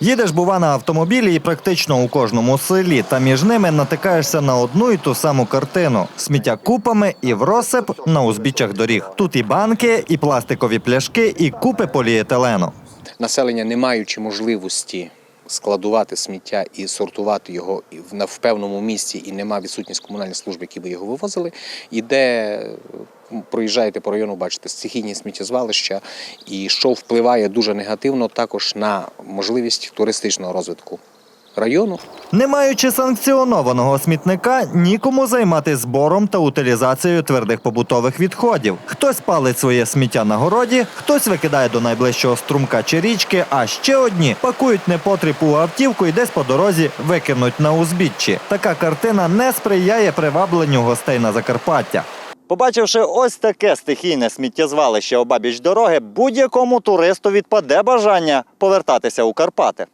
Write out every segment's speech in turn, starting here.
Їдеш, бува, на автомобілі і практично у кожному селі, та між ними натикаєшся на одну і ту саму картину: сміття купами і в розсип на узбіччях доріг. Тут і банки, і пластикові пляшки, і купи поліетилену. населення, не маючи можливості складувати сміття і сортувати його в- на певному місці, і нема відсутність комунальних служби, які би його вивозили, іде. Проїжджаєте по району, бачите стихійні сміттєзвалища, і що впливає дуже негативно також на можливість туристичного розвитку району. Не маючи санкціонованого смітника, нікому займатися збором та утилізацією твердих побутових відходів. Хтось палить своє сміття на городі, хтось викидає до найближчого струмка чи річки, а ще одні пакують непотріб у автівку і десь по дорозі викинуть на узбіччі. Така картина не сприяє привабленню гостей на Закарпаття. Побачивши ось таке стихійне сміттєзвалище обабіч дороги, будь-якому туристу відпаде бажання повертатися у Карпати.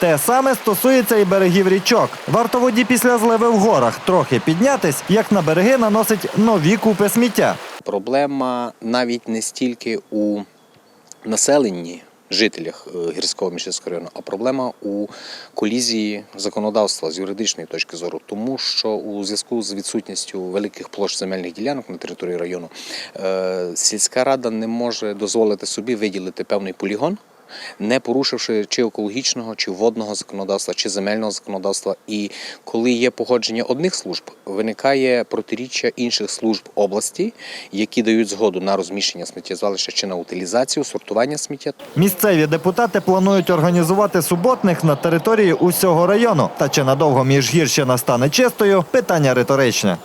Те саме стосується і берегів річок. Варто воді після зливи в горах трохи піднятись, як на береги наносить нові купи сміття. Проблема навіть не стільки у населенні, жителях е, гірського міжгірського району, а проблема у колізії законодавства з юридичної точки зору, тому що у зв'язку з відсутністю великих площ земельних ділянок на території району е, сільська рада не може дозволити собі виділити певний полігон. Не порушивши чи екологічного, чи водного законодавства, чи земельного законодавства, і коли є погодження одних служб, виникає протиріччя інших служб області, які дають згоду на розміщення сміттєзвалища чи на утилізацію, сортування сміття. Місцеві депутати планують організувати суботник на території усього району. Та чи надовго міжгірщина стане чистою? Питання риторичне.